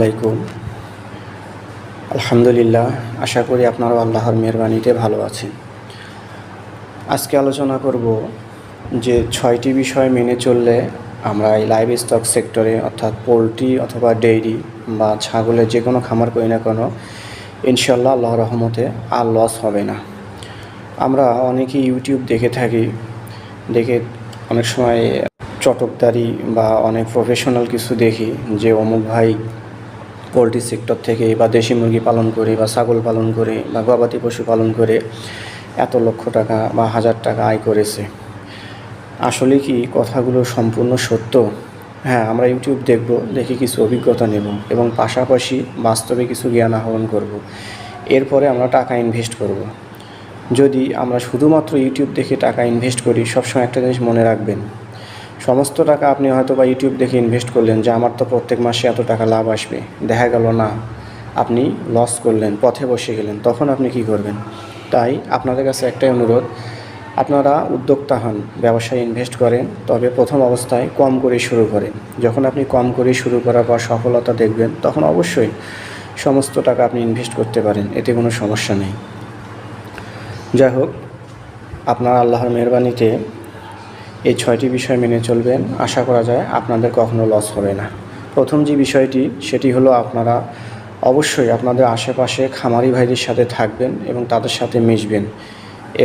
আলাইকুম। আলহামদুলিল্লাহ, আশা করি আপনারাও আল্লাহর মেহরবানিতে ভালো আছেন। আজকে আলোচনা করব যে ছয়টি বিষয় মেনে চললে আমরা এই লাইভ স্টক সেক্টরে অর্থাৎ পোলট্রি অথবা ডেইরি বা ছাগলের যে কোনো খামার করি না কোনো ইনশাল্লাহ আল্লাহ রহমতে আর লস হবে না। আমরা অনেকেই ইউটিউব দেখে থাকি, দেখে অনেক সময় চটকদারি বা অনেক প্রফেশনাল কিছু দেখি যে অমুক ভাই পোলট্রি সেক্টর থেকে বা দেশি মুরগি পালন করে বা ছাগল পালন করে বা গবাদি পশু পালন করে এত লক্ষ টাকা বা হাজার টাকা আয় করেছে। আসলে কি কথাগুলো সম্পূর্ণ সত্য? হ্যাঁ আমরা ইউটিউব দেখব, দেখে কিছু অভিজ্ঞতা নেব এবং পাশাপাশি বাস্তবে কিছু জ্ঞান আহরণ করব। এরপরে আমরা টাকা ইনভেস্ট করব। যদি আমরা শুধুমাত্র ইউটিউব দেখে টাকা ইনভেস্ট করি, সবসময় একটা জিনিস মনে রাখবেন সমস্ত টাকা আপনি হয়তো বা ইউটিউব দেখে ইনভেস্ট করলেন যে আমার তো প্রত্যেক মাসে এত টাকা লাভ আসবে। দেখা গেল না, আপনি লস করলেন, পথে বসে গেলেন, তখন আপনি কি করবেন? তাই আপনাদের কাছে একটাই অনুরোধ, আপনারা উদ্যোক্তা হন, ব্যবসায় ইনভেস্ট করেন, তবে প্রথম অবস্থায় কম করে শুরু করেন। যখন আপনি কম করে শুরু করার পর সফলতা দেখবেন, তখন অবশ্যই সমস্ত টাকা আপনি ইনভেস্ট করতে পারেন, এতে কোনো সমস্যা নেই। যাই হোক, আপনার আল্লাহর মেহরবানিতে এই ছয়টি বিষয় মেনে চলবেন, আশা করা যায় আপনাদের কখনো লস হবে না। প্রথম যে বিষয়টি, সেটি হলো আপনারা অবশ্যই আপনাদের আশেপাশে খামারি ভাইদের সাথে থাকবেন এবং তাদের সাথে মিশবেন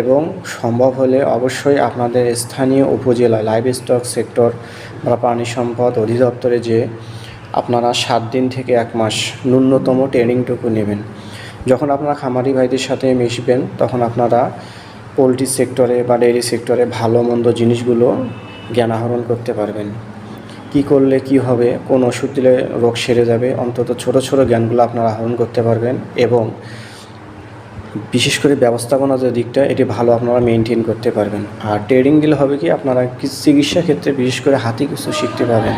এবং সম্ভব হলে অবশ্যই আপনাদের স্থানীয় উপজেলা লাইভ স্টক সেক্টর বা প্রাণী সম্পদ অধিদপ্তরে যে আপনারা সাত দিন থেকে এক মাস ন্যূনতম ট্রেনিংটুকু নেবেন। যখন আপনারা খামারি ভাইদের সাথে মিশবেন, তখন আপনারা পোলট্রি সেক্টরে বা ডেয়ারি সেক্টরে ভালো মন্দ জিনিসগুলো জ্ঞান আহরণ করতে পারবেন। কি করলে কি হবে, কোন ওষুধ দিলে রোগ সেরে যাবে, অন্তত ছোট ছোট জ্ঞানগুলো আপনারা আহরণ করতে পারবেন এবং বিশেষ করে ব্যবস্থাপনা যে দিকটা, এটি ভালো আপনারা মেনটেন করতে পারবেন। আর ট্রেডিং দিলে হবে কি, আপনারা চিকিৎসা ক্ষেত্রে বিশেষ করে হাতি কিছু শিখতে পারবেন।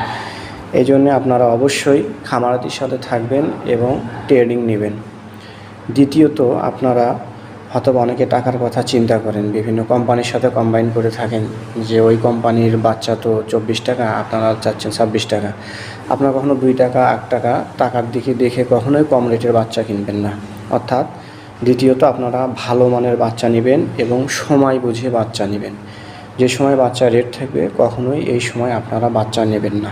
এই জন্যে আপনারা অবশ্যই খামারাতির সাথে থাকবেন এবং ট্রেডিং নেবেন। দ্বিতীয়ত, আপনারা হয়তো অনেকে টাকার কথা চিন্তা করেন, বিভিন্ন কোম্পানির সাথে কম্বাইন করে থাকেন যে ওই কোম্পানির বাচ্চা তো চব্বিশ টাকা, আপনারা চাচ্ছেন ছাব্বিশ টাকা। আপনারা কখনো দুই টাকা, আট টাকা টাকার দিকে দেখে কখনোই কম রেটের বাচ্চা কিনবেন না। অর্থাৎ দ্বিতীয়ত আপনারা ভালো মানের বাচ্চা নেবেন এবং সময় বুঝে বাচ্চা নেবেন। যে সময় বাচ্চা রেট থাকবে, কখনোই এই সময় আপনারা বাচ্চা নেবেন না।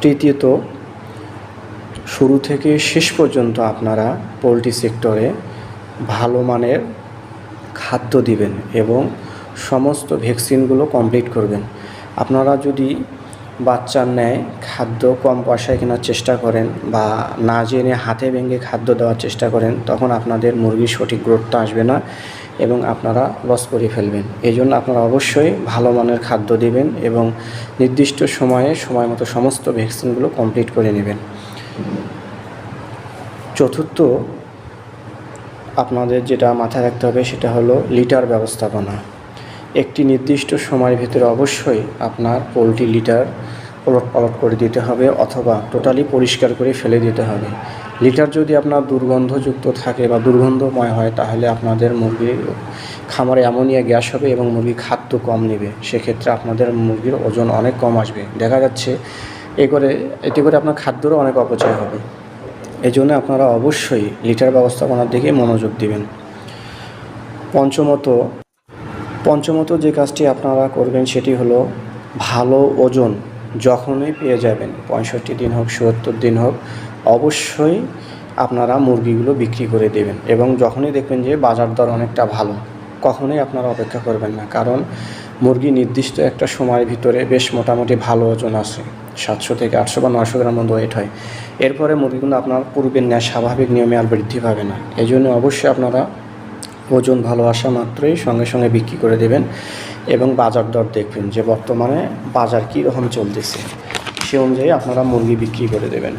তৃতীয়ত, শুরু থেকে শেষ পর্যন্ত আপনারা পোলট্রি সেক্টরে ভালো মানের খাদ্য দিবেন এবং সমস্ত ভ্যাকসিনগুলো কমপ্লিট করবেন। আপনারা যদি বাচ্চার ন্যায় খাদ্য কম পয়সায় কেনার চেষ্টা করেন বা না জেনে হাতে ভেঙে খাদ্য দেওয়ার চেষ্টা করেন, তখন আপনাদের মুরগির সঠিক গ্রোথটা আসবে না এবং আপনারা লস করে ফেলবেন। এই জন্য আপনারা অবশ্যই ভালো মানের খাদ্য দিবেন এবং নির্দিষ্ট সময়ে সময় মতো সমস্ত ভ্যাকসিনগুলো কমপ্লিট করে নেবেন। চতুর্থ আপনাদের যেটা মাথায় রাখতে হবে সেটা হলো লিটার ব্যবস্থাপনা। একটি নির্দিষ্ট সময়ের ভিতরে অবশ্যই আপনার পোলট্রি লিটার পলট পালট করে দিতে হবে অথবা টোটালি পরিষ্কার করে ফেলে দিতে হবে। লিটার যদি আপনার দুর্গন্ধযুক্ত থাকে বা দুর্গন্ধময় হয় তাহলে আপনাদের মুরগির খামারে অ্যামোনিয়া গ্যাস হবে এবং মুরগি খাদ্য কম নেবে। সেক্ষেত্রে আপনাদের মুরগির ওজন অনেক কম আসবে। দেখা যাচ্ছে এ করে, এতে করে আপনার খাদ্যরও অনেক অপচয় হবে। এই জন্য আপনারা অবশ্যই লিটার ব্যবস্থাপনার দিকে মনোযোগ দিবেন। পঞ্চমত পঞ্চমত যে কাজটি আপনারা করবেন সেটি হলো ভালো ওজন যখনই পেয়ে যাবেন, পঁয়ষট্টি দিন হোক, সত্তর দিন হোক, অবশ্যই আপনারা মুরগিগুলো বিক্রি করে দেবেন এবং যখনই দেখবেন যে বাজার দর অনেকটা ভালো, কখনোই আপনারা অপেক্ষা করবেন না। কারণ মুরগি নির্দিষ্ট একটা সময়ের ভিতরে বেশ মোটামুটি ভালো ওজন আসে সাতশো থেকে আটশো বা নশো গ্রাম মতো ওয়েট হয়। এরপরে মুরগিগুলো আপনার পূর্বের ন্যায় স্বাভাবিক নিয়মে আর বৃদ্ধি পাবে না। এই জন্য অবশ্যই আপনারা ওজন ভালো আসা মাত্রই সঙ্গে সঙ্গে বিক্রি করে দেবেন এবং বাজার দর দেখবেন যে বর্তমানে বাজার কী রকম চলতেছে। সে অনুযায়ী আপনারা মুরগি বিক্রি করে দেবেন।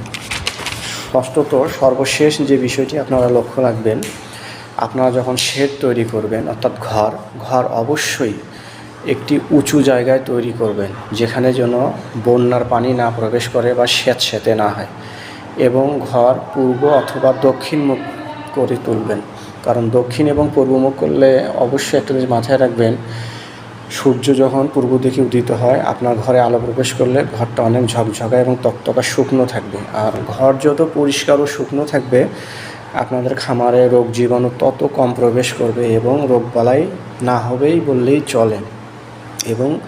ষষ্ঠত, সর্বশেষ যে বিষয়টি আপনারা লক্ষ্য রাখবেন, আপনারা যখন শেড তৈরি করবেন, অর্থাৎ ঘর ঘর অবশ্যই একটি উঁচু জায়গায় তৈরি করবেন, যেখানে যেন বন্যার পানি না প্রবেশ করে বা স্যাঁতস্যাঁতে না হয় এবং ঘর পূর্ব অথবা দক্ষিণ মুখ করে তুলবেন। কারণ দক্ষিণ এবং পূর্ব মুখ করলে অবশ্যই একটা জিনিস মাথায় রাখবেন, সূর্য যখন পূর্ব দিকে উদিত হয়, আপনার ঘরে আলো প্রবেশ করলে ঘরটা অনেক ঝকঝকা এবং তকতকা শুকনো থাকবে। আর ঘর যত পরিষ্কার ও শুকনো থাকবে, আপনাদের খামারে রোগ জীবাণু তত কম প্রবেশ করবে এবং রোগবালাই না হবেই বললেই চলে। এবং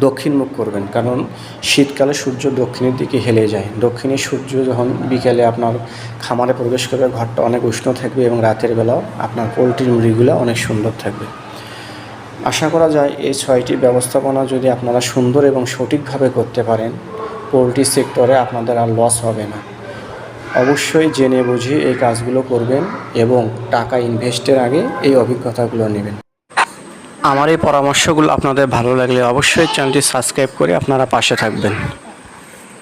দক্ষিণ মুখ করবেন। কারণ শীতকালে সূর্য দক্ষিণের দিকে হেলে যায়। দক্ষিণে সূর্য যখন বিকেলে আপনার খামারে প্রবেশ করবে, ঘরটা অনেক উষ্ণ থাকবে এবং রাতের বেলাও আপনার পোলট্রির মুড়িগুলো অনেক সুন্দর থাকবে। আশা করা যায় এই ছয়টি ব্যবস্থাপনা যদি আপনারা সুন্দর এবং সঠিকভাবে করতে পারেন, পোলট্রি সেক্টরে আপনাদের আর লস হবে না। অবশ্যই জেনে বুঝে এই কাজগুলো করবেন এবং টাকা ইনভেস্টের আগে এই অভিজ্ঞতাগুলো নেবেন। আমার এই পরামর্শগুলো আপনাদের ভালো লাগলে অবশ্যই চ্যানেলটি সাবস্ক্রাইব করে আপনারা পাশে থাকবেন।